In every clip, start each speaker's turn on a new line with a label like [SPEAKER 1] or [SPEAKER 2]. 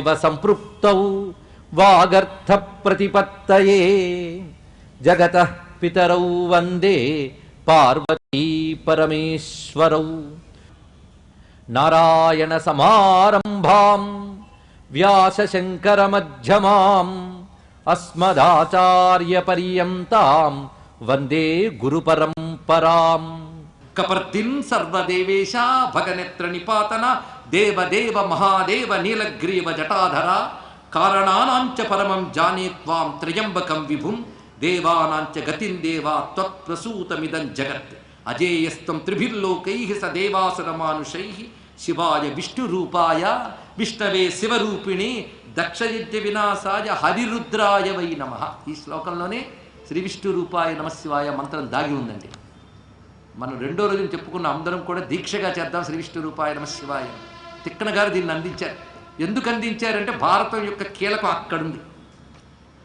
[SPEAKER 1] యథావివ సంపృప్తౌ వాగర్థ ప్రతిపత్తయే జగత పితరౌ వందే పార్వతీ పరమేశ్వరౌ. నారాయణ సమారంభాం వ్యాసశంకరమధ్యమాం అస్మదాచార్యపర్యంతాం వందే గురుపరంపరాం.
[SPEAKER 2] కపర్దిన్ సర్వదేవేశ భగనేత్ర నిపాతన దేవదేవ మహాదేవ నీలగ్రీవ జటాధర కారణానాంచ పరమం జానే త్వాం త్రయంబకం విభుం దేవానాంచ గతిం దేవా త్వత్ప్రసూతమిదం జగత్. అజేయస్తం త్రిభిర్లోకై స దేవాసురమానుషై శివాయ విష్ణురూపాయ విష్ణవే శివరూపిణి దక్షయజ్ఞ వినాశాయ హరిరుద్రాయ వై నమ. ఈ శ్లోకంలోనే శ్రీ విష్ణు రూపాయ నమశివాయ మంత్రం దాగి ఉందండి. మనం రెండో రోజున చెప్పుకున్న అందరం కూడా దీక్షగా చేద్దాం శ్రీ విష్ణు రూపాయ నమశివాయ శివాయ. తిక్కన గారు దీన్ని అందించారు. ఎందుకు అందించారంటే భారతం యొక్క కీలకం అక్కడుంది.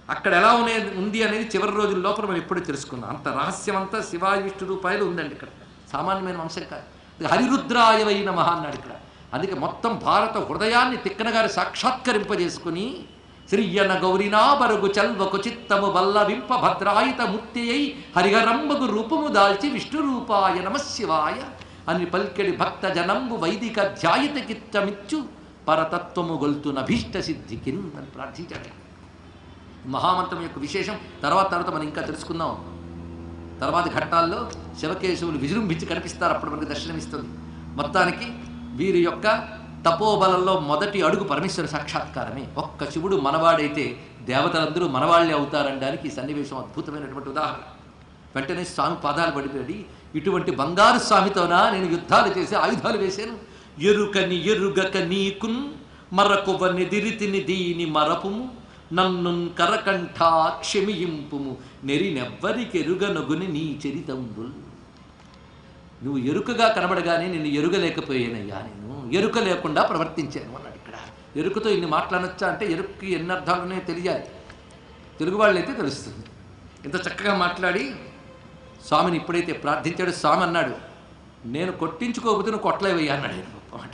[SPEAKER 2] అక్కడ ఎలా ఉనే ఉంది అనేది చివరి రోజుల లోపల మనం ఎప్పుడు తెలుసుకుందాం. అంత రహస్యం అంతా శివాయ విష్ణు రూపాయలు ఉందండి ఇక్కడ. సామాన్యమైన అంశం కాదు. ఇది హరిరుద్రాయవై అన్నాడు ఇక్కడ. అందుకే మొత్తం భారత హృదయాన్ని తిక్కన గారు సాక్షాత్కరింపజేసుకుని శ్రీయన గౌరినా బరుగు చల్వకు చిత్తము బల్లవింప భద్రాయిత ముత్యై హరిహరంబగు రూపము దాల్చి విష్ణు రూపాయ నమ శివాయ అని పల్కెడి భక్త జనంబు వైదిక ధ్యాయత కిత్తమిచ్చు పరతత్వము గొల్తున భీష్ట సిద్ధికిన్ అని ప్రార్థించాడు మహామంత్రం యొక్క విశేషం తర్వాత తర్వాత మనం ఇంకా తెలుసుకుందాం. తర్వాత ఘట్టాల్లో శివకేశవులు విజృంభించి కనిపిస్తారు అప్పుడు మనకు దర్శనమిస్తుంది మొత్తానికి వీరి యొక్క తపోబలంలో మొదటి అడుగు పరమేశ్వర సాక్షాత్కారమే. ఒక్క శివుడు మనవాడైతే దేవతలందరూ మనవాళ్ళే అవుతారనడానికి ఈ సన్నివేశం అద్భుతమైనటువంటి ఉదాహరణ. వెంటనే స్వామి పాదాలు పడిపోయి ఇటువంటి బంగారు స్వామితోనా నేను యుద్ధాలు చేసి ఆయుధాలు వేశాను. ఎరుకని ఎరుగక నీకున్ మరకువని దిరితిని దీని మరపుము నన్ను కరకంఠ క్షమియింపుము నెరినెవ్వరికెరుగనొగుని నీ చరితంబుల్ నువ్వు ఎరుకగా కనబడగానే నేను ఎరుగలేకపోయానయ్యా నేను. ఎరుక లేకుండా ప్రవర్తించాను అన్నాడు ఇక్కడ. ఎరుకతో ఇన్ని మాట్లాడచ్చా అంటే ఎరుక్కి ఎన్ని అర్థాలు ఉన్నాయో తెలియాలి. తెలుగు వాళ్ళైతే తెలుస్తుంది. ఇంత చక్కగా మాట్లాడి స్వామిని ఇప్పుడైతే ప్రార్థించాడు స్వామి అన్నాడు నేను కొట్టించుకోకపోతే నువ్వు కొట్టలేవయ్యా అన్నాడు ఆయన గొప్ప మాట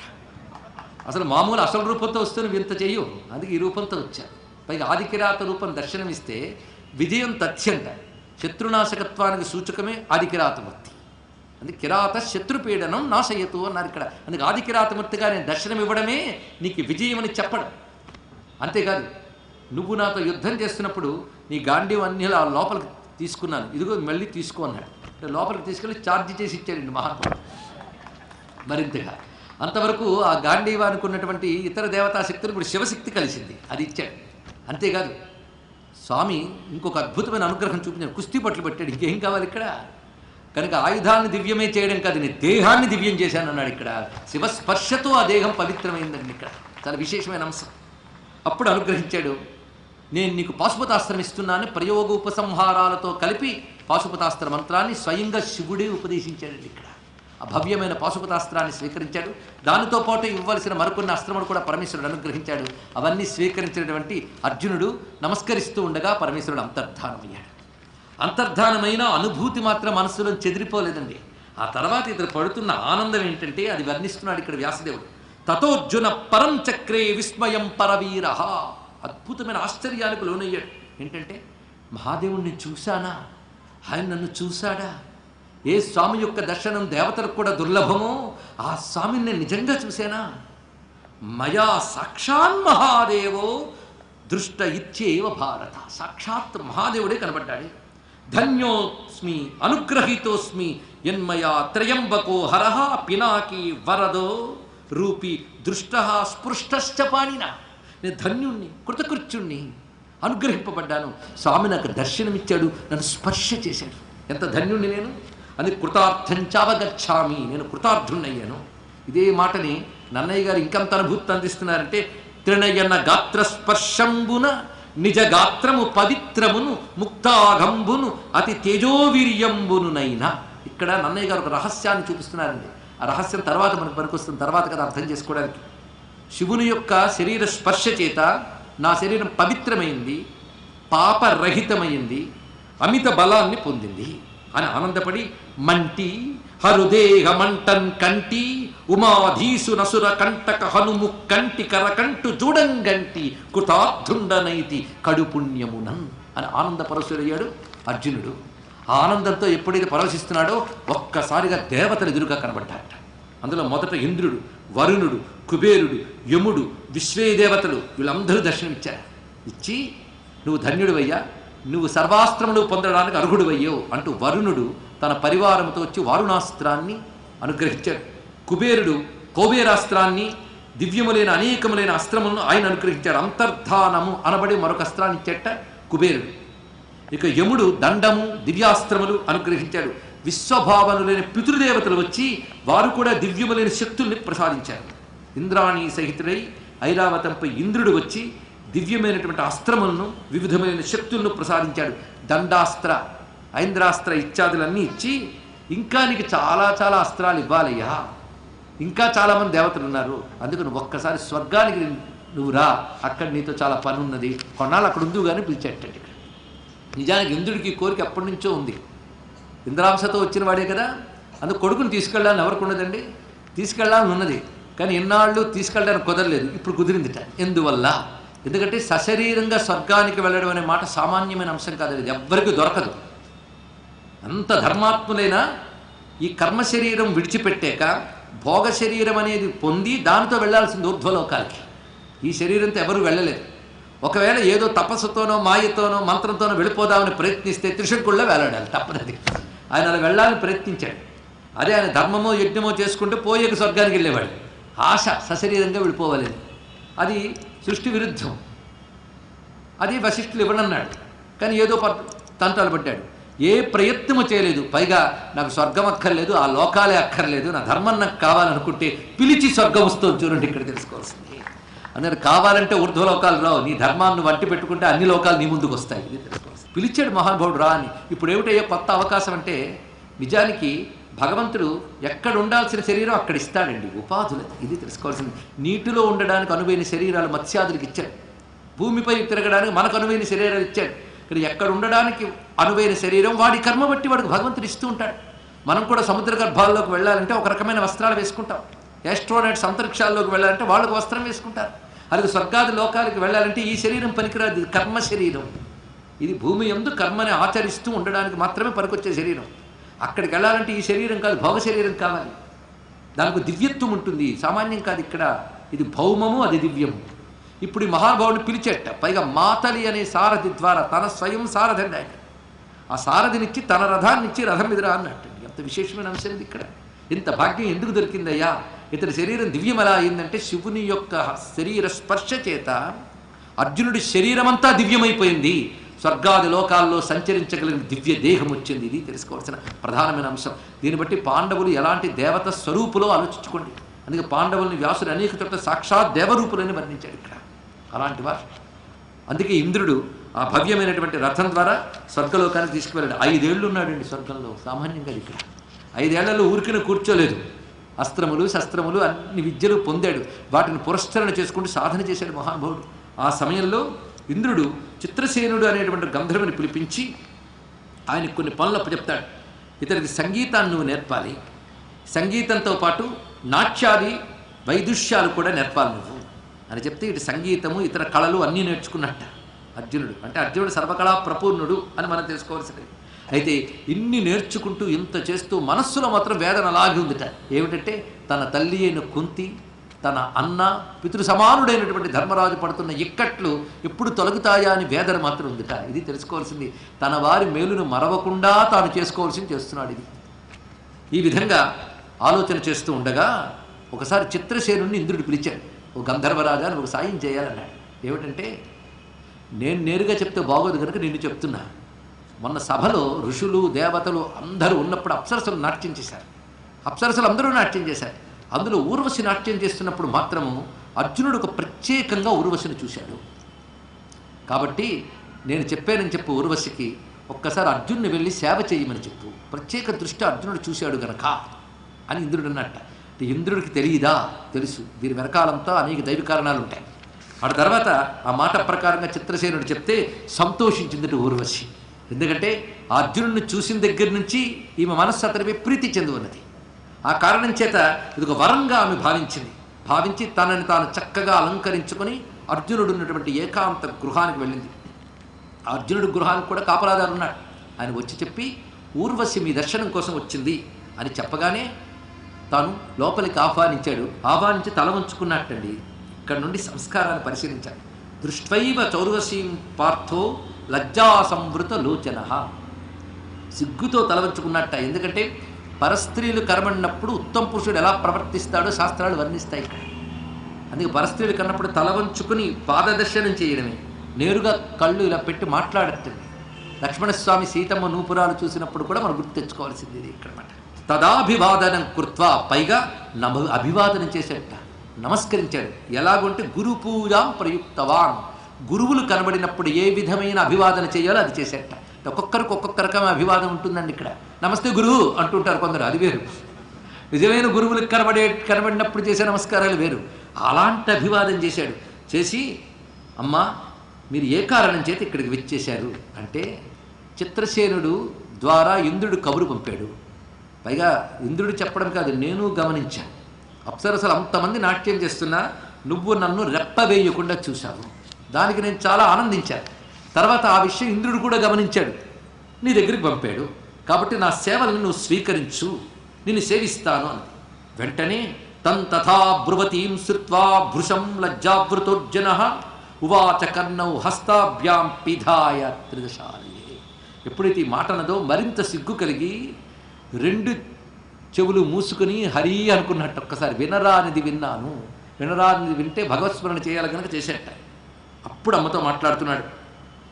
[SPEAKER 2] అసలు మామూలు అసలు రూపంతో వస్తే నువ్వు ఇంత చెయ్యు అందుకే ఈ రూపంతో వచ్చా. పైగా ఆదికిరాత రూపం దర్శనమిస్తే విజయం తథ్యంట. శత్రునాశకత్వానికి సూచకమే ఆదికిరాతమూర్తి. అందుకే కిరాత శత్రుపీడనం నాశయతు అన్నారు ఇక్కడ. అందుకే ఆదికిరాతమూర్తిగా నేను దర్శనం ఇవ్వడమే నీకు విజయం అని చెప్పడం. అంతేకాదు నువ్వు నాతో యుద్ధం చేస్తున్నప్పుడు నీ గాంధీవం అన్ని ఆ లోపలికి తీసుకున్నాను. ఇదిగో మళ్ళీ తీసుకో అన్నాడు. అంటే లోపలికి తీసుకెళ్ళి ఛార్జ్ చేసి ఇచ్చాడండి మహాత్ముడు. మరింతగా. అంతవరకు ఆ గాంధీవ అనుకున్నటువంటి ఇతర దేవతా శక్తులు ఇప్పుడు శివశక్తి కలిసింది. అది ఇచ్చాడు. అంతేకాదు స్వామి ఇంకొక అద్భుతమైన అనుగ్రహం చూపించాడు. కుస్తీ పట్లు పెట్టాడు. ఇంకేం కావాలి ఇక్కడ? కనుక ఆయుధాలను దివ్యమే చేయడం కాదు నేను దేహాన్ని దివ్యం చేశాను అన్నాడు ఇక్కడ. శివస్పర్శతో ఆ దేహం పవిత్రమైందండి ఇక్కడ. చాలా విశేషమైన అంశం. అప్పుడు అనుగ్రహించాడు నేను నీకు పాశుపతాస్త్రం ఇస్తున్నాను. ప్రయోగ ఉపసంహారాలతో కలిపి పాశుపతాస్త్ర మంత్రాన్ని స్వయంగా శివుడే ఉపదేశించాడండి ఇక్కడ. ఆ భవ్యమైన పాశుపతాస్త్రాన్ని స్వీకరించాడు. దానితో పాటు ఇవ్వవలసిన మరికొన్ని అస్త్రములు కూడా పరమేశ్వరుడు అనుగ్రహించాడు. అవన్నీ స్వీకరించినటువంటి అర్జునుడు నమస్కరిస్తూ ఉండగా పరమేశ్వరుడు అంతర్ధానమయ్యాడు. అంతర్ధానమైన అనుభూతి మాత్రం మనస్సులో చెదిరిపోలేదండి. ఆ తర్వాత ఇతడు పడుతున్న ఆనందం ఏంటంటే అది వర్ణిస్తున్నాడు ఇక్కడ వ్యాసదేవుడు. తతోర్జున పరం చక్రే విస్మయం పరవీరహ. అద్భుతమైన ఆశ్చర్యాలకు లోనయ్యాడు. ఏంటంటే మహాదేవుణ్ణి చూశానా? ఆయన నన్ను చూశాడా? ఏ స్వామి యొక్క దర్శనం దేవతలకు కూడా దుర్లభమో ఆ స్వామిని నేను నిజంగా చూశానా? మయా సాక్షాన్ మహాదేవో దృష్ట ఇత్యేవ భారత. సాక్షాత్ మహాదేవుడే కనబడ్డాడు. ధన్యోస్మి అనుగ్రహీతోస్మి యన్మయా త్రయంబకో హరహ పినాకి వరదో రూపి దృష్ట స్పృష్టశ్చ పాణిన. నేను ధన్యుణ్ణి కృతకృత్యుణ్ణి అనుగ్రహింపబడ్డాను. స్వామి నాకు దర్శనమిచ్చాడు నన్ను స్పర్శ చేశాడు. ఎంత ధన్యుణ్ణి నేను? అని కృతార్థంచావగచ్చామి నేను కృతార్థుణ్ణయ్యాను. ఇదే మాటని నన్నయ్య గారు ఇంకంత అనుభూతి అందిస్తున్నారంటే త్రినయన గాత్రస్పర్శంబున నిజ గాత్రము పవిత్రమును ముక్తాగంబును అతి తేజోవీర్యంబునునైనా. ఇక్కడ నన్నయ్య గారు ఒక రహస్యాన్ని చూపిస్తున్నారండి. ఆ రహస్యం తర్వాత మనకు పనికొస్తుంది తర్వాత కదా అర్థం చేసుకోవడానికి. శివుని యొక్క శరీర స్పర్శ చేత నా శరీరం పవిత్రమైంది పాపరహితమైంది అమిత బలాన్ని పొందింది అని ఆనందపడి మంటి హరుదేహ మంటన్ కంటి ఉమాధీసు నసుర కంటక హనుము కంటి కరకంటు చూడంగంటి కృతార్థుండనైతి కడుపుణ్యమునన్ అని ఆనందపరశుడయ్యాడు అర్జునుడు. ఆనందంతో ఎప్పుడైతే పరవశిస్తున్నాడో ఒక్కసారిగా దేవతలు ఎదురుగా కనబడ్డాట అందులో మొదట ఇంద్రుడు వరుణుడు కుబేరుడు యముడు విశ్వే దేవతలు వీళ్ళందరూ దర్శనమిచ్చారు. ఇచ్చి నువ్వు ధన్యుడివయ్యా నువ్వు సర్వాస్త్రములు పొందడానికి అర్హుడివయ్యో అంటూ వరుణుడు తన పరివారంతో వచ్చి వారుణాస్త్రాన్ని అనుగ్రహించాడు. కుబేరుడు కోబేరాస్త్రాన్ని దివ్యములైన అనేకములైన అస్త్రములను ఆయన అనుగ్రహించాడు. అంతర్ధానము అనబడి మరొక అస్త్రాన్ని ఇచ్చేట కుబేరుడు. ఇక యముడు దండము దివ్యాస్త్రములు అనుగ్రహించాడు. విశ్వభావనులైన పితృదేవతలు వచ్చి వారు కూడా దివ్యములైన శక్తుల్ని ప్రసాదించారు. ఇంద్రాణి సహితుడై ఐరావతంపై ఇంద్రుడు వచ్చి దివ్యమైనటువంటి అస్త్రములను వివిధమైన శక్తులను ప్రసాదించాడు. దండాస్త్ర ఐంద్రాస్త్ర ఇత్యాదులన్నీ ఇచ్చి ఇంకా నీకు చాలా చాలా అస్త్రాలు ఇవ్వాలయ్యా. ఇంకా చాలామంది దేవతలు ఉన్నారు. అందుకు నువ్వు ఒక్కసారి స్వర్గానికి నువ్వు రా. అక్కడ నీతో చాలా పని ఉన్నది. కొన్నాళ్ళు అక్కడ ఉందు కానీ పిలిచేటట్టు ఇక్కడ. నిజానికి ఇంద్రుడికి కోరిక ఎప్పటి నుంచో ఉంది. ఇంద్రాంశతో వచ్చిన వాడే కదా. అందుకు కొడుకుని తీసుకెళ్ళాలని ఎవరికి ఉన్నదండి? తీసుకెళ్ళాలని ఉన్నది. కానీ ఇన్నాళ్ళు తీసుకెళ్ళడానికి కుదరలేదు. ఇప్పుడు కుదిరిందిట. ఎందువల్ల? ఎందుకంటే సశరీరంగా స్వర్గానికి వెళ్ళడం అనే మాట సామాన్యమైన అంశం కాదు అది ఎవ్వరికి దొరకదు. అంత ధర్మాత్ములైనా ఈ కర్మ శరీరం విడిచిపెట్టాక భోగ శరీరం అనేది పొంది దానితో వెళ్ళాల్సింది ఊర్ధ్వలోకాలకి. ఈ శరీరంతో ఎవరు వెళ్ళలేదు. ఒకవేళ ఏదో తపస్సుతోనో మాయతోనో మంత్రంతోనో వెళ్ళిపోదామని ప్రయత్నిస్తే త్రిశంకుల్లో వేలాడాలి. తప్పనది ఆయన అలా వెళ్ళాలని ప్రయత్నించాడు. అదే ఆయన ధర్మమో యజ్ఞమో చేసుకుంటే పోయేకి స్వర్గానికి వెళ్ళేవాడు. ఆశ సశరీరంగా వెళ్ళిపోవాలని అది సృష్టి విరుద్ధం. అది వశిష్ఠులు ఇవ్వనన్నాడు. కానీ ఏదో ప- తంటాలు పడ్డాడు ఏ ప్రయత్నము చేయలేదు. పైగా నాకు స్వర్గం అక్కర్లేదు ఆ లోకాలే అక్కర్లేదు. నా ధర్మం నాకు కావాలనుకుంటే పిలిచి స్వర్గం వస్తుంది చూడండి ఇక్కడ తెలుసుకోవాల్సింది. అందరు కావాలంటే ఊర్ధ్వలోకాలు రావు. నీ ధర్మాన్ని వంటి పెట్టుకుంటే అన్ని లోకాలు నీ ముందుకు వస్తాయి. ఇది తెలుసుకోవాల్సింది. పిలిచాడు మహానుభావుడు రా అని. ఇప్పుడు ఏమిటయ్యో కొత్త అవకాశం అంటే నిజానికి భగవంతుడు ఎక్కడ ఉండాల్సిన శరీరం అక్కడ ఇస్తాడండి ఉపాధులది. ఇది తెలుసుకోవాల్సింది. నీటిలో ఉండడానికి అనువైన శరీరాలు మత్స్యాదులకు ఇచ్చాడు భూమిపై తిరగడానికి మనకు అనువైన శరీరాలు ఇచ్చాడు ఇక్కడ ఎక్కడ ఉండడానికి అనువైన శరీరం వాడి కర్మ బట్టి వాడికి భగవంతుడు ఇస్తూ ఉంటాడు. మనం కూడా సముద్ర గర్భాల్లోకి వెళ్ళాలంటే ఒక రకమైన వస్త్రాలు వేసుకుంటాం. యాస్ట్రోనైట్స్ అంతరిక్షాల్లోకి వెళ్ళాలంటే వాళ్ళకు వస్త్రం వేసుకుంటారు. అలాగే స్వర్గాది లోకాలకు వెళ్ళాలంటే ఈ శరీరం పనికిరాదు. ఇది కర్మ శరీరం. ఇది భూమి ఎందు కర్మని ఆచరిస్తూ ఉండడానికి మాత్రమే పనికొచ్చే శరీరం. అక్కడికి వెళ్ళాలంటే ఈ శరీరం కాదు భోగ శరీరం కావాలి. దానికి దివ్యత్వం ఉంటుంది. సామాన్యం కాదు ఇక్కడ. ఇది భౌమము అది దివ్యము. ఇప్పుడు ఈ మహానుభావుడిని పిలిచేట పైగా మాతలి అనే సారథి ద్వారా తన స్వయం సారథి అండి ఆయన. ఆ సారథినిచ్చి తన రథాన్నిచ్చి రథం ఎదురా అన్నట్టు ఎంత విశేషమైన అంశం ఇది ఇక్కడ. ఇంత భాగ్యం ఎందుకు దొరికిందయ్యా? ఇతని శరీరం దివ్యం ఎలా అయిందంటే శివుని యొక్క శరీర స్పర్శ చేత అర్జునుడి శరీరమంతా దివ్యమైపోయింది. స్వర్గాది లోకాల్లో సంచరించగలిగిన దివ్య దేహం వచ్చింది. ఇది తెలుసుకోవాల్సిన ప్రధానమైన అంశం. దీన్ని బట్టి పాండవులు ఎలాంటి దేవత స్వరూపులో ఆలోచించుకోండి. అందుకే పాండవుల్ని వ్యాసుడు అనేక చోట్ల సాక్షాత్ దేవరూపులని వర్ణించాడు ఇక్కడ. అలాంటి వారు. అందుకే ఇంద్రుడు ఆ భవ్యమైనటువంటి రథం ద్వారా స్వర్గలోకానికి తీసుకువెళ్ళాడు. ఐదేళ్ళు ఉన్నాడండి స్వర్గంలో సామాన్యంగా ఇక్కడ. ఐదేళ్ళలో ఊరికిన కూర్చోలేదు. అస్త్రములు శస్త్రములు అన్ని విద్యలు పొందాడు. వాటిని పురస్కరణ చేసుకుంటూ సాధన చేశాడు మహానుభావుడు. ఆ సమయంలో ఇంద్రుడు చిత్రసేనుడు అనేటువంటి గంధర్వుని పిలిపించి ఆయనకు కొన్ని పనులు చెప్తాడు ఇతనికి సంగీతాన్ని నువ్వు నేర్పాలి. సంగీతంతో పాటు నాట్యాది వైదుష్యాలు కూడా నేర్పాలి నువ్వు అని చెప్తే ఇటు సంగీతము ఇతర కళలు అన్నీ నేర్చుకున్నట్ట అర్జునుడు. అంటే అర్జునుడు సర్వకళా ప్రపూర్ణుడు అని మనం తెలుసుకోవాల్సింది. అయితే ఇన్ని నేర్చుకుంటూ ఇంత చేస్తూ మనస్సులో మాత్రం వేదన అలాగే ఉందిట. ఏమిటంటే తన తల్లి అయిన కుంతి తన అన్న పితృ సమానుడైనటువంటి ధర్మరాజు పడుతున్న ఇక్కట్లు ఎప్పుడు తొలగుతాయా అని వేదన మాత్రం ఉందిట ఇది తెలుసుకోవాల్సింది. తన వారి మేలును మరవకుండా తాను చేసుకోవాల్సింది చేస్తున్నాడు ఇది. ఈ విధంగా ఆలోచన చేస్తూ ఉండగా ఒకసారి చిత్రసేనుని ఇంద్రుడు పిలిచాడు. ఓ గంధర్వరాజా ఒక సాయం చేయాలన్నాడు. ఏమిటంటే నేను నేరుగా చెప్తే బాగోదు కనుక నిన్ను చెప్తున్నా. మొన్న సభలో ఋషులు దేవతలు అందరూ ఉన్నప్పుడు అప్సరసలు నాట్యం చేశారు. అప్సరసలు అందరూ నాట్యం చేశారు. అందులో ఊర్వశి నాట్యం చేస్తున్నప్పుడు మాత్రము అర్జునుడు ఒక ప్రత్యేకంగా ఊర్వశిని చూశాడు. కాబట్టి నేను చెప్పానని చెప్పు ఊర్వశికి ఒక్కసారి అర్జునుని వెళ్ళి సేవ చేయమని చెప్పు. ప్రత్యేక దృష్టి అర్జునుడు చూశాడు గనక అని ఇంద్రుడు అన్నట్ట. ఇంద్రుడికి తెలియదా? తెలుసు. దీని వెనకాలంతా అనేక దైవ కారణాలు ఉంటాయి. ఆ తర్వాత ఆ మాట ప్రకారంగా చిత్రసేనుడు చెప్తే సంతోషించిందట ఊర్వశి. ఎందుకంటే అర్జునుడిని చూసిన దగ్గర నుంచి ఈమె మనస్సు అతనిపై ప్రీతి చెంది ఉన్నది ఆ కారణం చేత ఇది ఒక వరంగా ఆమె భావించింది. భావించి తనని తాను చక్కగా అలంకరించుకొని అర్జునుడు ఉన్నటువంటి ఏకాంత గృహానికి వెళ్ళింది. అర్జునుడు గృహానికి కూడా కాపలాదారు ఉన్నాడు. ఆయన వచ్చి చెప్పి ఊర్వశి మీ దర్శనం కోసం వచ్చింది అని చెప్పగానే తాను లోపలికి ఆహ్వానించాడు. ఆహ్వానించి తల వంచుకున్నట్టండి. ఇక్కడ నుండి సంస్కారాన్ని పరిశీలించాడు దృష్ట్వైవ చౌర్వశీం పార్థో లజ్జా సంవృత లోచన సిగ్గుతో తలవంచుకున్నట్ట ఎందుకంటే పరస్త్రీలు కనబడినప్పుడు ఉత్తమ పురుషుడు ఎలా ప్రవర్తిస్తాడో శాస్త్రాలు వర్ణిస్తాయి. ఇక్కడ అందుకే పరస్త్రీలు కన్నప్పుడు తల వంచుకుని పాదదర్శనం చేయడమే. నేరుగా కళ్ళు ఇలా పెట్టి మాట్లాడటమే. లక్ష్మణస్వామి సీతమ్మ నూపురాలు చూసినప్పుడు కూడా మనం గుర్తు తెచ్చుకోవాల్సింది ఇది ఇక్కడ మాట తదాభివాదనం కృత్వా పైగా నమ అభివాదనం చేసేట నమస్కరించాడు. ఎలాగుంటే గురు పూజాం ప్రయుక్తవాన్. గురువులు కనబడినప్పుడు ఏ విధమైన అభివాదన చేయాలో అది చేసేట ఒక్కొక్కరికి ఒక్కొక్క రకమైన అభివాదం ఉంటుందండి ఇక్కడ. నమస్తే గురువు అంటుంటారు కొందరు అది వేరు. నిజమైన గురువులకు కనబడే కనబడినప్పుడు చేసే నమస్కారాలు వేరు. అలాంటి అభివాదం చేశాడు. చేసి అమ్మా మీరు ఏ కారణం చేత ఇక్కడికి విచ్చేశారు? అంటే చిత్రసేనుడు ద్వారా ఇంద్రుడు కబురు పంపాడు. పైగా ఇంద్రుడు చెప్పడం కాదు నేను గమనించాను. అప్సరసలు అంతమంది నాట్యం చేస్తున్నా నువ్వు నన్ను రెప్పవేయకుండా చూశావు. దానికి నేను చాలా ఆనందించాను. తర్వాత ఆ విషయం ఇంద్రుడు కూడా గమనించాడు. నీ దగ్గరికి పంపాడు. కాబట్టి నా సేవలను నువ్వు స్వీకరించు. నిన్ను సేవిస్తాను అని వెంటనే తన్ తథా బ్రువతీం శృత్వా భృశం లజ్జావృతోర్జన ఉవాచ కర్ణౌ హస్తాభ్యాం పిధాయ త్రిదశాలి ఎప్పుడైతే ఈ మాట అన్నదో మరింత సిగ్గు కలిగి రెండు చెవులు మూసుకుని హరి అనుకున్నట్టు ఒక్కసారి వినరానిది విన్నాను. వినరానిది వింటే భగవత్స్మరణ చేయాలి కనుక చేసేట. అప్పుడు అమ్మతో మాట్లాడుతున్నాడు.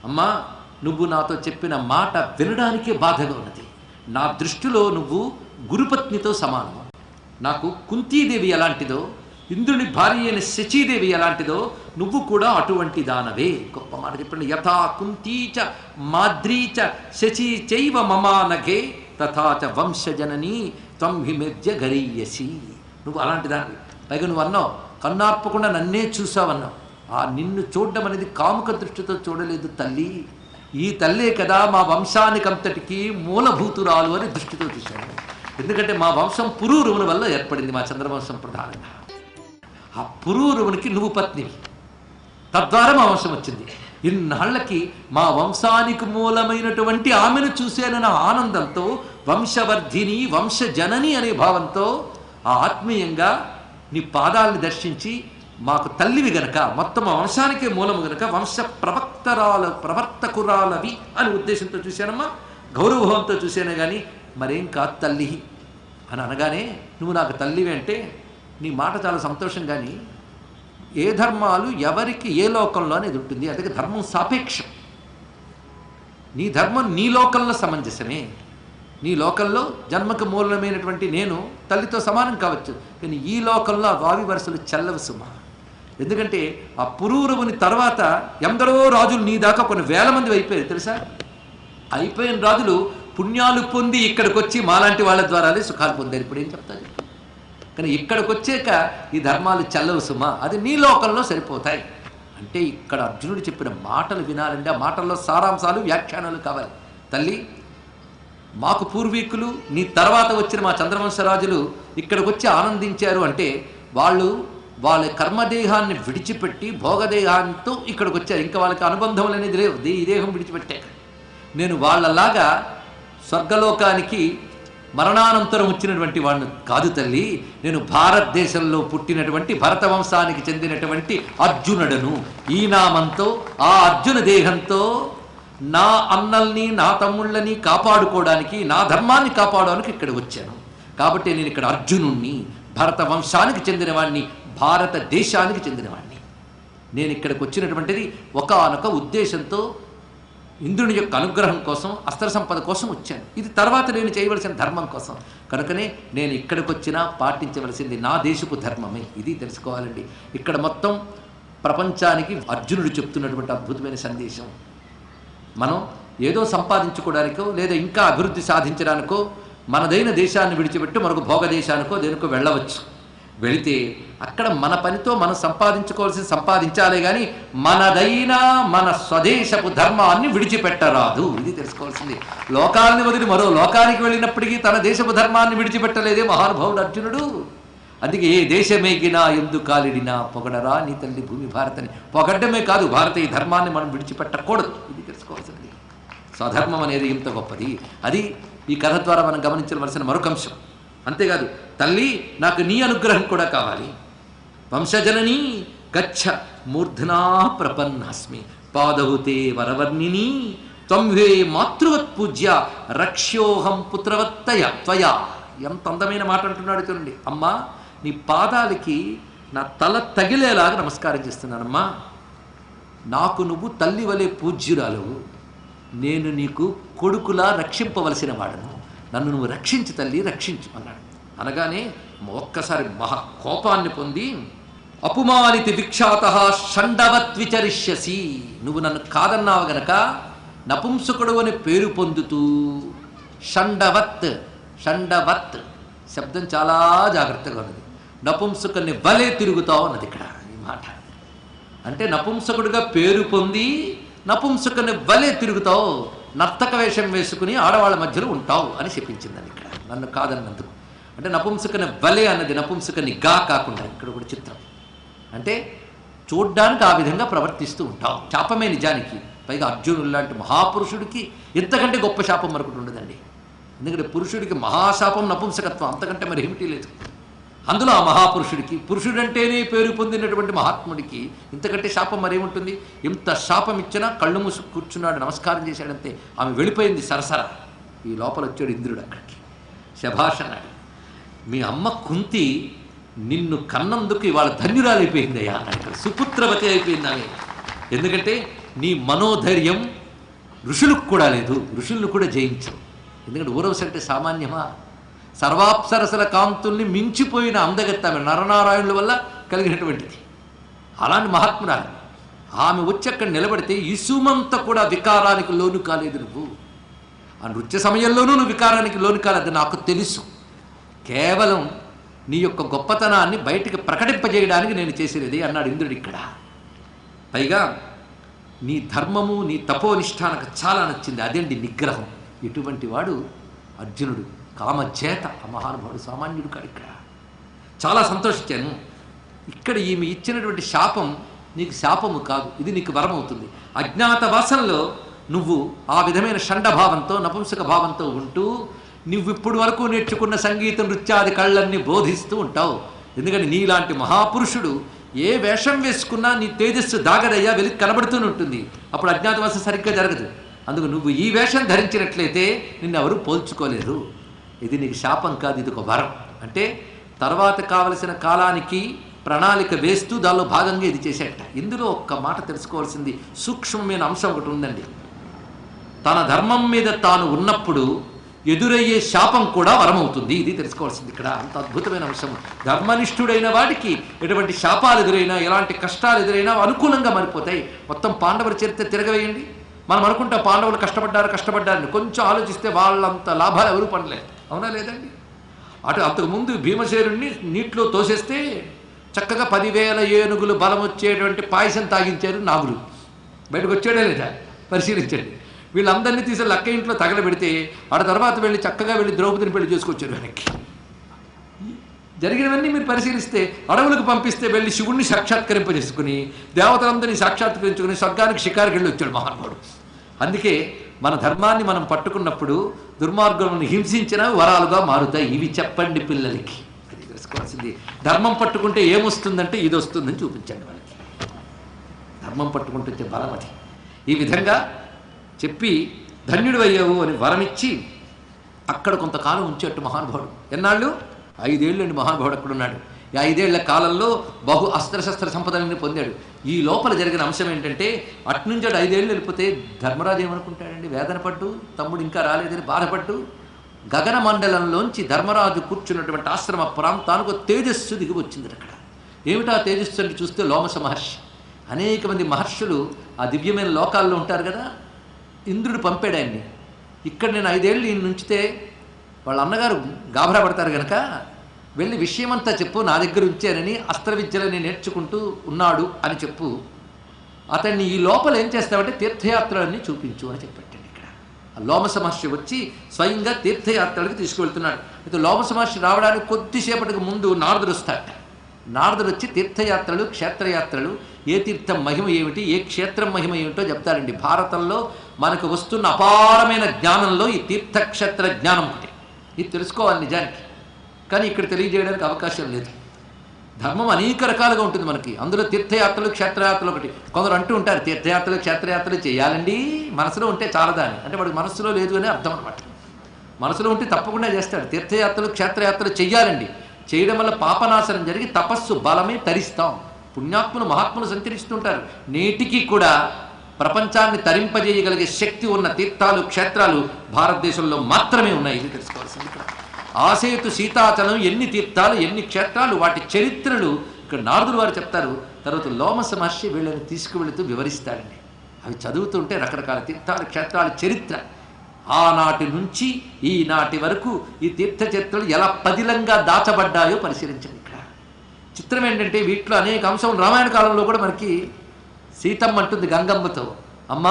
[SPEAKER 2] అమ్మా నువ్వు నాతో చెప్పిన మాట వినడానికే బాధగా ఉన్నది. నా దృష్టిలో నువ్వు గురుపత్నితో సమానము నాకు కుంతీదేవి ఎలాంటిదో ఇంద్రుని భార్య అయిన శచీదేవి ఎలాంటిదో నువ్వు కూడా అటువంటి దానవే. గొప్ప మాట చెప్పండి. యథా కుంతీచ మాద్రీచ శచీ చైవ మమానఘే తథాచ వంశజనని త్వం హిమిర్జ గరీయసి. నువ్వు అలాంటి దానివి. పైగా నువ్వు అన్నావు కన్నార్పకుండా నన్నే చూసావన్నావు. ఆ నిన్ను చూడడం అనేది కాముక దృష్టితో చూడలేదు తల్లి. ఈ తల్లే కదా మా వంశానికంతటికి మూలభూతురాలు అని దృష్టితో చూశాను ఎందుకంటే మా వంశం పురూరువుని వల్ల ఏర్పడింది మా చంద్రవంశం ప్రధానంగా. ఆ పురూరువునికి నువ్వు పత్నివి తద్వారా మా వంశం వచ్చింది. ఇన్నాళ్ళకి మా వంశానికి మూలమైనటువంటి ఆమెను చూశానన్న ఆనందంతో వంశవర్ధిని వంశజనని అనే భావంతో ఆ ఆత్మీయంగా నీ పాదాలను దర్శించి మాకు తల్లివి గనక మొత్తం వంశానికే మూలము గనక వంశ ప్రవక్తరాల ప్రవర్తకురాలవి అని ఉద్దేశంతో చూశానమ్మా గౌరవభావంతో చూశాను కానీ మరేం కాదు తల్లి అని అనగానే నువ్వు నాకు తల్లివి అంటే నీ మాట చాలా సంతోషం కానీ ఏ ధర్మాలు ఎవరికి ఏ లోకంలో అనేది ఉంటుంది అందుకే ధర్మం సాపేక్షం. నీ ధర్మం నీ లోకంలో సమంజసమే. నీ లోకంలో జన్మకు మూలమైనటువంటి నేను తల్లితో సమానం కావచ్చు కానీ ఈ లోకంలో ఆ వావి వరుసలు చెల్లవు ఎందుకంటే ఆ పురూరవుని తర్వాత ఎందరో రాజులు నీ దాకా కొన్ని వేల మంది అయిపోయారు తెలుసా? అయిపోయిన రాజులు పుణ్యాలు పొంది ఇక్కడికి వచ్చి మాలాంటి వాళ్ళ ద్వారానే సుఖాలు పొందారు. ఇప్పుడు ఏం చెప్తారు? కానీ ఇక్కడికి వచ్చాక ఈ ధర్మాలు చల్లవు సుమ. అది నీ లోకంలో సరిపోతాయి. అంటే ఇక్కడ అర్జునుడు చెప్పిన మాటలు వినాలంటే ఆ మాటల్లో సారాంశాలు వ్యాఖ్యానాలు కావాలి. తల్లి మాకు పూర్వీకులు నీ తర్వాత వచ్చిన మా చంద్రవంశరాజులు ఇక్కడికి వచ్చి ఆనందించారు అంటే వాళ్ళు వాళ్ళ కర్మదేహాన్ని విడిచిపెట్టి భోగదేహాంతో ఇక్కడికి వచ్చారు ఇంకా వాళ్ళకి అనుబంధం అనేది లేవు. దే- ఈ దేహం విడిచిపెట్టాక నేను వాళ్ళలాగా స్వర్గలోకానికి మరణానంతరం వచ్చినటువంటి వాడిని కాదు తల్లి. నేను భారతదేశంలో పుట్టినటువంటి భరత వంశానికి చెందినటువంటి అర్జునుడను. ఈ నామంతో ఆ అర్జున దేహంతో నా అన్నల్ని నా తమ్ముళ్ళని కాపాడుకోవడానికి నా ధర్మాన్ని కాపాడడానికి ఇక్కడ వచ్చాను. కాబట్టి నేను ఇక్కడ అర్జునుణ్ణి భరత వంశానికి చెందినవాడిని భారతదేశానికి చెందినవాడిని నేను ఇక్కడికి వచ్చినటువంటిది ఒకానొక ఉద్దేశంతో ఇంద్రుని యొక్క అనుగ్రహం కోసం అస్త్ర సంపద కోసం వచ్చాను. ఇది తర్వాత నేను చేయవలసిన ధర్మం కోసం. కనుకనే నేను ఇక్కడికి వచ్చినా పాటించవలసింది నా దేశపు ధర్మమే. ఇది తెలుసుకోవాలండి. ఇక్కడ మొత్తం ప్రపంచానికి అర్జునుడు చెప్తున్నటువంటి అద్భుతమైన సందేశం. మనం ఏదో సంపాదించుకోవడానికో లేదా ఇంకా అభివృద్ధి సాధించడానికో మనదైన దేశాన్ని విడిచిపెట్టి మనకు భోగ దేశానికో దేనికో వెళ్ళవచ్చు. వెళితే అక్కడ మన పనితో మనం సంపాదించుకోవాల్సి సంపాదించాలే కానీ మనదైన మన స్వదేశపు ధర్మాన్ని విడిచిపెట్టరాదు. ఇది తెలుసుకోవాల్సింది. లోకాలని వదిలి మరో లోకానికి వెళ్ళినప్పటికీ తన దేశపు ధర్మాన్ని విడిచిపెట్టలేదే మహానుభావుడు అర్జునుడు. అందుకే ఏ దేశమేగినా ఎందు కాలిడినా పొగడరా నీ తల్లి భూమి భారతని. పొగడ్డమే కాదు భారతీయ ధర్మాన్ని మనం విడిచిపెట్టకూడదు. ఇది తెలుసుకోవాల్సింది. స్వధర్మం అనేది ఇంత గొప్పది. అది ఈ కథ ద్వారా మనం గమనించవలసిన మరొక అంశం. అంతేకాదు తల్లి నాకు నీ అనుగ్రహం కూడా కావాలి. వంశజనని గచ్చ మూర్ధనా ప్రపన్నాస్మి. పాదవుతే వరవర్ణిని త్వంహే మాతృవత్ పూజ్య రక్ష్యోహం పుత్రవత్తయ త్వయా. ఎంత అందమైన మాట అంటున్నాడు చూడండి. అమ్మా నీ పాదాలకి నా తల తగిలేలాగా నమస్కారం చేస్తున్నానమ్మా. నాకు నువ్వు తల్లి వలె పూజ్యురాలు నేను నీకు కొడుకులా రక్షింపవలసిన వాడను. నన్ను నువ్వు రక్షించు తల్లి రక్షించు అన్నాడు. అనగానే ఒక్కసారి మహా కోపాన్ని పొంది అపుమానితి విఖ్యాత షండవత్ విచరిష్యసి నువ్వు నన్ను కాదన్నావు గనక నపుంసకుడు అని పేరు పొందుతూ షండవత్ షండవత్ శబ్దం చాలా జాగ్రత్తగా ఉన్నది. నపుంసకుని వలే తిరుగుతావు అన్నది ఇక్కడ ఈ మాట. అంటే నపుంసకుడిగా పేరు పొంది నపుంసకుని వలే తిరుగుతావు నర్తక వేషం వేసుకుని ఆడవాళ్ళ మధ్యలో ఉంటావు అని చెప్పించిందని ఇక్కడ. నన్ను కాదన్నందుకు అంటే నపుంసకని బలే అన్నది నపుంసకని గా కాకుండా ఇక్కడ కూడా చిత్రం. అంటే చూడ్డానికి ఆ విధంగా ప్రవర్తిస్తూ ఉంటావు. శాపమే నిజానికి. పైగా అర్జునుడు లాంటి మహాపురుషుడికి ఇంతకంటే గొప్ప శాపం మరొకటి ఉండదండి. ఎందుకంటే పురుషుడికి మహాశాపం నపుంసకత్వం అంతకంటే మరి ఏమిటి లేదు. అందులో ఆ మహాపురుషుడికి పురుషుడంటేనే పేరు పొందినటువంటి మహాత్ముడికి ఇంతకంటే శాపం మరేముంటుంది? ఇంత శాపం ఇచ్చినా కళ్ళు మూసు కూర్చున్నాడు నమస్కారం చేశాడంతే ఆమె వెళ్ళిపోయింది సరసర. ఈ లోపల వచ్చాడు ఇంద్రుడు అక్కడికి. శభాష్ అన్నాడు మీ అమ్మ కుంతి నిన్ను కన్నందుకు ఇవాళ ధన్యురాలైపోయిందయ్యా అన్నాడు. ఇక్కడ సుపుత్రవతి అయిపోయింది ఆమె. ఎందుకంటే నీ మనోధైర్యం ఋషులకు కూడా లేదు ఋషులను కూడా జయించు ఎందుకంటే ఊరవసరి అంటే సామాన్యమా? సర్వాప్సరసల కాంతుల్ని మించిపోయిన అందగత్త ఆమె నరనారాయణుల వల్ల కలిగినటువంటిది అలాంటి మహాత్మురాలు. ఆమె వచ్చి అక్కడ నిలబడితే ఇసుమంత కూడా వికారానికి లోను కాలేదు నువ్వు. ఆ నృత్య సమయంలోనూ నువ్వు వికారానికి లోను కాలేదు నాకు తెలుసు. కేవలం నీ యొక్క గొప్పతనాన్ని బయటికి ప్రకటింపజేయడానికి నేను చేసేది అన్నాడు ఇంద్రుడు ఇక్కడ. పైగా నీ ధర్మము నీ తపోనిష్ట నాకు చాలా నచ్చింది. అదేంటి నిగ్రహం? ఇటువంటి వాడు అర్జునుడు. కామచేత ఆ మహానుభావుడు సామాన్యుడు కాడు ఇక్కడ. చాలా సంతోషించాను. ఇక్కడ ఈమె ఇచ్చినటువంటి శాపం నీకు శాపము కాదు ఇది నీకు వరం అవుతుంది అజ్ఞాతవాసంలో నువ్వు ఆ విధమైన షండభావంతో నపుంసక భావంతో ఉంటూ నువ్వు ఇప్పుడు వరకు నేర్చుకున్న సంగీత నృత్యాది కళ్ళన్ని బోధిస్తూ ఉంటావు. ఎందుకంటే నీలాంటి మహాపురుషుడు ఏ వేషం వేసుకున్నా నీ తేజస్సు దాగదయ్యా వెలికి కనబడుతూనే ఉంటుంది. అప్పుడు అజ్ఞాతవాసం సరిగ్గా జరగదు. అందుకు నువ్వు ఈ వేషం ధరించినట్లయితే నిన్ను ఎవరు పోల్చుకోలేరు. ఇది నీకు శాపం కాదు ఇది ఒక వరం. అంటే తర్వాత కావలసిన కాలానికి ప్రణాళిక వేస్తూ దానిలో భాగంగా ఇది చేసేట. ఇందులో ఒక్క మాట తెలుసుకోవాల్సింది సూక్ష్మమైన అంశం ఒకటి ఉందండి. తన ధర్మం మీద తాను ఉన్నప్పుడు ఎదురయ్యే శాపం కూడా వరమవుతుంది. ఇది తెలుసుకోవాల్సింది ఇక్కడ. అంత అద్భుతమైన అంశం ధర్మనిష్ఠుడైన వాడికి ఎటువంటి శాపాలు ఎదురైనా ఎలాంటి కష్టాలు ఎదురైనా అనుకూలంగా మారిపోతాయి. మొత్తం పాండవుల చరిత్ర తిరగవేయండి. మనం అనుకుంటాం పాండవులు కష్టపడ్డారు కష్టపడ్డారని. కొంచెం ఆలోచిస్తే వాళ్ళంత లాభాలు ఎవరు పడలేదు. అవునా లేదండి? అటు అంతకుముందు భీమసేనుడిని నీటిలో తోసేస్తే చక్కగా పదివేల ఏనుగులు బలం వచ్చేటువంటి పాయసం తాగించారు నాగులు బయటకు వచ్చాడే లేదా? పరిశీలించండి. వీళ్ళందరినీ తీసి లక్క ఇంట్లో తగలబెడితే ఆడ తర్వాత వెళ్ళి చక్కగా వెళ్ళి ద్రౌపదిని పెళ్ళి చేసుకొచ్చారు వెనక్కి. జరిగినవన్నీ మీరు పరిశీలిస్తే అడవులకు పంపిస్తే వెళ్ళి శివుణ్ణి సాక్షాత్కరింపజేసుకుని దేవతలందరినీ సాక్షాత్కరించుకుని స్వర్గానికి షికారుకి వెళ్ళి వచ్చాడు మహానుభావుడు. అందుకే మన ధర్మాన్ని మనం పట్టుకున్నప్పుడు దుర్మార్గులను హింసించిన వరాలుగా మారుతాయి. ఇవి చెప్పండి పిల్లలకి. అది తెలుసుకోవాల్సింది. ధర్మం పట్టుకుంటే ఏమొస్తుందంటే ఇది వస్తుందని చూపించండి వాళ్ళకి. ధర్మం పట్టుకుంటే బలం అది. ఈ విధంగా చెప్పి ధన్యుడు అయ్యావు అని వరమిచ్చి అక్కడ కొంతకాలం ఉంచేట్టు మహానుభావుడు. ఎన్నాళ్ళు? ఐదేళ్ళు అండి మహానుభావుడు అక్కడున్నాడు. ఐదేళ్ళ కాలంలో బహు అస్త్రశస్త్ర సంపదలని పొందాడు. ఈ లోపల జరిగిన అంశం ఏంటంటే అట్నుంచి అటు ఐదేళ్ళు వెళ్ళిపోతే ధర్మరాజు ఏమనుకుంటాడండి? వేదన పట్టు తమ్ముడు ఇంకా రాలేదని బాధపట్టు గగన మండలంలోంచి ధర్మరాజు కూర్చున్నటువంటి ఆశ్రమ ప్రాంతానికి ఒక తేజస్సు దిగి వచ్చింది అక్కడ. ఏమిటా తేజస్సు అంటే చూస్తే లోమస మహర్షి. అనేక మంది మహర్షులు ఆ దివ్యమైన లోకాల్లో ఉంటారు కదా ఇంద్రుడు పంపాడు ఆయన్ని. ఇక్కడ నేను ఐదేళ్ళు ఈయన నుంచితే వాళ్ళ అన్నగారు గాభరా పడతారు కనుక వెళ్ళి విషయమంతా చెప్పు నా దగ్గర ఉంచానని అస్త్ర విద్యలని నేర్చుకుంటూ ఉన్నాడు అని చెప్పు. అతన్ని ఈ లోపల ఏం చేస్తామంటే తీర్థయాత్రలన్నీ చూపించు అని చెప్పాడు ఇక్కడ. లోమస మహర్షి వచ్చి స్వయంగా తీర్థయాత్రలకు తీసుకువెళ్తున్నాడు. అయితే లోమస మహర్షి రావడానికి కొద్దిసేపటికి ముందు నారదుడు వస్తాడు నారదుడు వచ్చి తీర్థయాత్రలు క్షేత్రయాత్రలు ఏ తీర్థం మహిమ ఏమిటి ఏ క్షేత్రం మహిమ ఏమిటో చెప్తారండి భారతంలో మనకు వస్తున్న అపారమైన జ్ఞానంలో ఈ తీర్థక్షేత్ర జ్ఞానం ఒకటి. ఇది తెలుసుకోవాలి నిజానికి. కానీ ఇక్కడ తెలియజేయడానికి అవకాశం లేదు. ధర్మం అనేక రకాలుగా ఉంటుంది మనకి. అందులో తీర్థయాత్రలు క్షేత్రయాత్రలు ఒకటి. కొందరు అంటూ ఉంటారు తీర్థయాత్రలు క్షేత్రయాత్రలు చేయాలండి. మనసులో ఉంటే చాలదా అని అంటే వాడికి మనసులో లేదు అని అర్థం అనమాట మనసులో ఉంటే తప్పకుండా చేస్తాడు. తీర్థయాత్రలు క్షేత్రయాత్రలు చేయాలండి చేయడం వల్ల పాపనాశనం జరిగి తపస్సు బలమే తరిస్తాం. పుణ్యాత్ములు మహాత్ములు సంచరిస్తుంటారు. నేటికి కూడా ప్రపంచాన్ని తరింపజేయగలిగే శక్తి ఉన్న తీర్థాలు క్షేత్రాలు భారతదేశంలో మాత్రమే ఉన్నాయి. ఇది తెలుసుకోవాల్సింది ఆసేతు సీతాచలం ఎన్ని తీర్థాలు ఎన్ని క్షేత్రాలు వాటి చరిత్రలు. ఇక్కడ నారదులు వారు చెప్తారు తర్వాత లోమస మహర్షి వీళ్ళని తీసుకువెళుతూ వివరిస్తాడండి. అవి చదువుతుంటే రకరకాల తీర్థాలు క్షేత్రాల చరిత్ర. ఆనాటి నుంచి ఈనాటి వరకు ఈ తీర్థ చరిత్రలు ఎలా పదిలంగా దాచబడ్డాయో పరిశీలించండి ఇక్కడ. చిత్రం ఏంటంటే వీటిలో అనేక అంశం రామాయణ కాలంలో కూడా మనకి సీతమ్మ అంటుంది గంగమ్మతో అమ్మ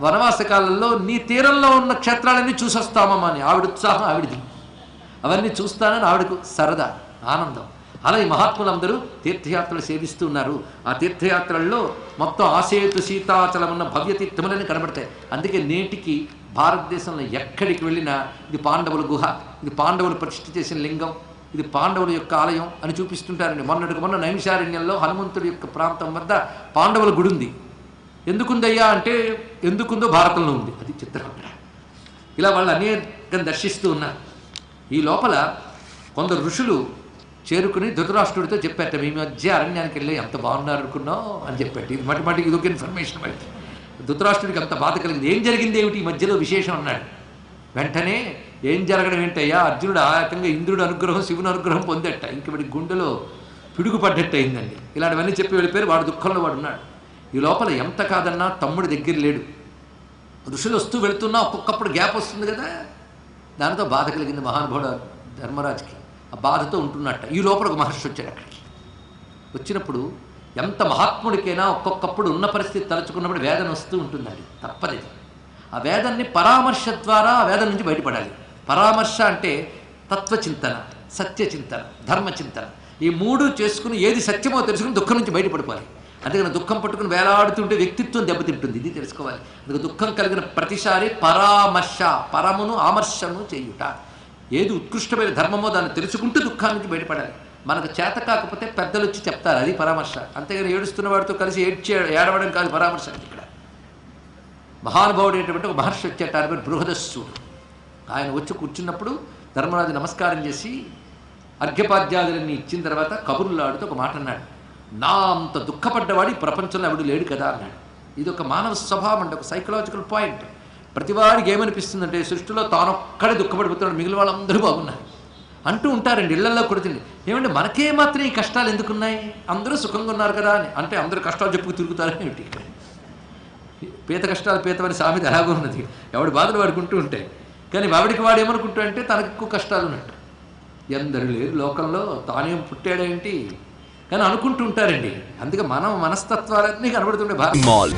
[SPEAKER 2] వనవాస కాలంలో నీ తీరంలో ఉన్న క్షేత్రాలన్నీ చూసొస్తామమ్మా అని. ఆవిడ ఉత్సాహం ఆవిడది అవన్నీ చూస్తానని ఆవిడకు సరదా ఆనందం. అలా ఈ మహాత్ములందరూ తీర్థయాత్రలు సేవిస్తూ ఉన్నారు ఆ తీర్థయాత్రల్లో మొత్తం ఆసేతు సీతాచలం ఉన్న భవ్య తీర్థములని కనబడతాయి. అందుకే నేటికి భారతదేశంలో ఎక్కడికి వెళ్ళినా ఇది పాండవుల గుహ ఇది పాండవులు ప్రతిష్ఠ చేసిన లింగం ఇది పాండవుల యొక్క ఆలయం అని చూపిస్తుంటారండి. మొన్నటికి మొన్న నైమిషారణ్యంలో హనుమంతుడి యొక్క ప్రాంతం వద్ద పాండవుల గుడి ఉంది. ఎందుకుందయ్యా అంటే ఎందుకుందో భారతంలో ఉంది. అది చిత్రం ఇలా వాళ్ళు అనేకం దర్శిస్తూ ఉన్నారు. ఈ లోపల కొందరు ఋషులు చేరుకుని ధృతరాష్ట్రుడితో చెప్పారట మీ మధ్య అరణ్యానికి వెళ్ళి ఎంత బాగున్నారు అనుకున్నావు అని చెప్పాడు ఇది మటి మటికి ఇదొక ఇన్ఫర్మేషన్ అయితే. ధృతరాష్ట్రుడికి అంత బాధ కలిగింది. ఏం జరిగింది ఏమిటి? ఈ మధ్యలో విశేషం అన్నాడు. వెంటనే ఏం జరగడం ఏంటయ్యా? అర్జునుడు ఆ రకంగా ఇంద్రుడు అనుగ్రహం శివుని అనుగ్రహం పొందట. ఇంక వాడి గుండెలో పిడుగుపడ్డట్టు అయిందండి. ఇలాంటివన్నీ చెప్పి వెళ్ళిపోయారు వాడు దుఃఖంలో వాడు ఉన్నాడు. ఈ లోపల ఎంత కాదన్నా తమ్ముడి దగ్గర లేడు. ఋషులు వస్తూ వెళుతున్నా ఒక్కొక్కప్పుడు గ్యాప్ వస్తుంది కదా. దానితో బాధ కలిగింది మహానుభావుడు ధర్మరాజుకి. ఆ బాధతో ఉంటున్నట్ట. ఈ లోపల ఒక మహర్షి వచ్చాడు అక్కడికి. వచ్చినప్పుడు ఎంత మహాత్ముడికైనా ఒక్కొక్కప్పుడు ఉన్న పరిస్థితి తలుచుకున్నప్పుడు వేదన వస్తూ ఉంటుందండి తప్పలేదు ఆ వేదాన్ని పరామర్శ ద్వారా ఆ వేదన నుంచి బయటపడాలి. పరామర్శ అంటే తత్వచింతన సత్యచింతన ధర్మచింతన. ఈ మూడు చేసుకుని ఏది సత్యమో తెలుసుకుని దుఃఖం నుంచి బయటపడిపోవాలి. అందుకని దుఃఖం పట్టుకుని వేలాడుతుంటే వ్యక్తిత్వం దెబ్బతింటుంది. ఇది తెలుసుకోవాలి. అందుకు దుఃఖం కలిగిన ప్రతిసారి పరామర్శ పరమును ఆమర్శను చేయుట. ఏది ఉత్కృష్టమైన ధర్మమో దాన్ని తెలుసుకుంటూ దుఃఖాన్ని నుంచి బయటపడాలి. మనకు చేత కాకపోతే పెద్దలు వచ్చి చెప్తారు అది పరామర్శ. అంతేగాని ఏడుస్తున్న వాడితో కలిసి ఏడ్చే ఏడవడం కాదు పరామర్శ ఇక్కడ. మహానుభావుడు ఏంటంటే ఒక మహర్షి వచ్చేట ఆయన బృహదస్సుడు. ఆయన వచ్చి కూర్చున్నప్పుడు ధర్మరాజు నమస్కారం చేసి అర్ఘ్యపాద్యాదులన్నీ ఇచ్చిన తర్వాత కబుర్లు ఆడుతూ ఒక మాట అన్నాడు. నా అంత దుఃఖపడ్డవాడి ప్రపంచంలో ఎవడు లేడు కదా అన్నాడు. ఇది ఒక మానవ స్వభావం అంటే ఒక సైకలాజికల్ పాయింట్ ప్రతివాడికి ఏమనిపిస్తుందంటే సృష్టిలో తానొక్కడే దుఃఖపడిపోతున్నాడు మిగిలిన వాళ్ళందరూ బాగున్నారు. అంటూ ఉంటారండి ఇళ్ళల్లో కొడుతుంది ఏమంటే మనకే మాత్రం ఈ కష్టాలు ఎందుకున్నాయి? అందరూ సుఖంగా ఉన్నారు కదా అని. అంటే అందరూ కష్టాలు చెప్పుకు తిరుగుతారని ఏమిటి పీత కష్టాలు పీతమని సామెత ఎలాగో ఉన్నది. ఎవడి బాధలు వాడుకుంటూ ఉంటాయి కానీ వాడికి వాడు ఏమనుకుంటూ అంటే తనకు ఎక్కువ కష్టాలు ఉన్నట్టు. ఎందరు లేరు లోకంలో తానేం పుట్టాడేంటి? అని అనుకుంటూ ఉంటారండి అందుకే మనం మనస్తత్వాలన్నీ కనబడుతుండే బాధ
[SPEAKER 3] మాల్